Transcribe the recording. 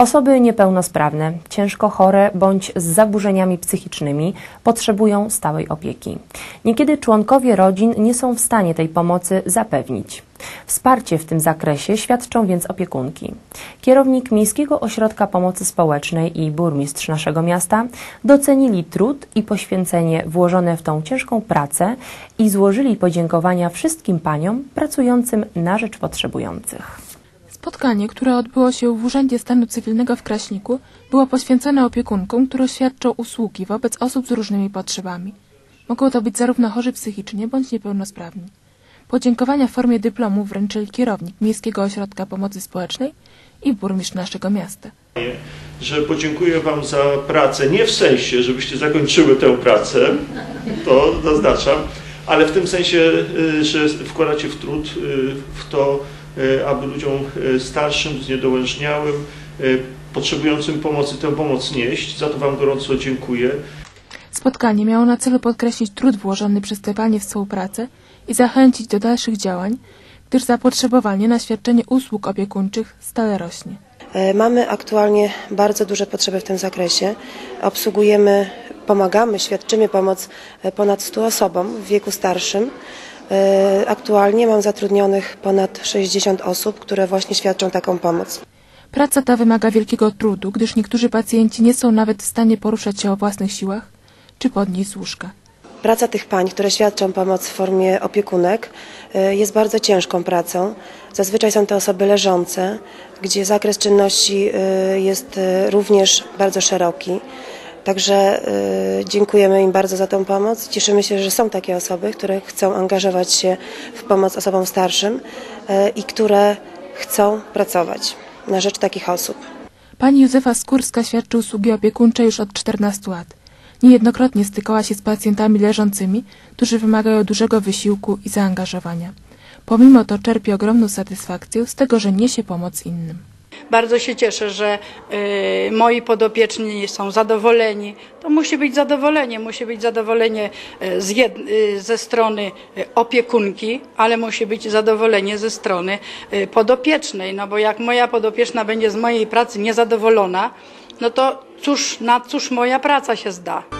Osoby niepełnosprawne, ciężko chore bądź z zaburzeniami psychicznymi potrzebują stałej opieki. Niekiedy członkowie rodzin nie są w stanie tej pomocy zapewnić. Wsparcie w tym zakresie świadczą więc opiekunki. Kierownik Miejskiego Ośrodka Pomocy Społecznej i burmistrz naszego miasta docenili trud i poświęcenie włożone w tą ciężką pracę i złożyli podziękowania wszystkim paniom pracującym na rzecz potrzebujących. Spotkanie, które odbyło się w Urzędzie Stanu Cywilnego w Kraśniku, było poświęcone opiekunkom, które świadczą usługi wobec osób z różnymi potrzebami. Mogą to być zarówno chorzy psychicznie bądź niepełnosprawni. Podziękowania w formie dyplomu wręczyli kierownik Miejskiego Ośrodka Pomocy Społecznej i burmistrz naszego miasta. że podziękuję Wam za pracę, nie w sensie, żebyście zakończyły tę pracę, to zaznaczam, ale w tym sensie, y, że wkładacie w trud y, w to, aby ludziom y, starszym, zniedołężniałym, y, potrzebującym pomocy tę pomoc nieść. Za to Wam gorąco dziękuję. Spotkanie miało na celu podkreślić trud włożony przez te panie w współpracę i zachęcić do dalszych działań, gdyż zapotrzebowanie na świadczenie usług opiekuńczych stale rośnie. E, Mamy aktualnie bardzo duże potrzeby w tym zakresie. Obsługujemy, pomagamy, świadczymy pomoc e, ponad 100 osobom w wieku starszym. E, Aktualnie mam zatrudnionych ponad 60 osób, które właśnie świadczą taką pomoc. Praca ta wymaga wielkiego trudu, gdyż niektórzy pacjenci nie są nawet w stanie poruszać się o własnych siłach czy podnieść z łóżka. Praca tych pań, które świadczą pomoc w formie opiekunek, e, jest bardzo ciężką pracą. Zazwyczaj są to osoby leżące, gdzie zakres czynności e, jest e, również bardzo szeroki. Także dziękujemy im bardzo za tą pomoc. Cieszymy się, że są takie osoby, które chcą angażować się w pomoc osobom starszym i które chcą pracować na rzecz takich osób. Pani Józefa Skórska świadczy usługi opiekuńcze już od 14 lat. Niejednokrotnie stykała się z pacjentami leżącymi, którzy wymagają dużego wysiłku i zaangażowania. Pomimo to czerpie ogromną satysfakcję z tego, że niesie pomoc innym. Bardzo się cieszę, że y, moi podopieczni są zadowoleni. To musi być zadowolenie, musi być zadowolenie y, jed, y, ze strony y, opiekunki, ale musi być zadowolenie ze strony y, podopiecznej. No bo jak moja podopieczna będzie z mojej pracy niezadowolona, no to cóż, na cóż moja praca się zda.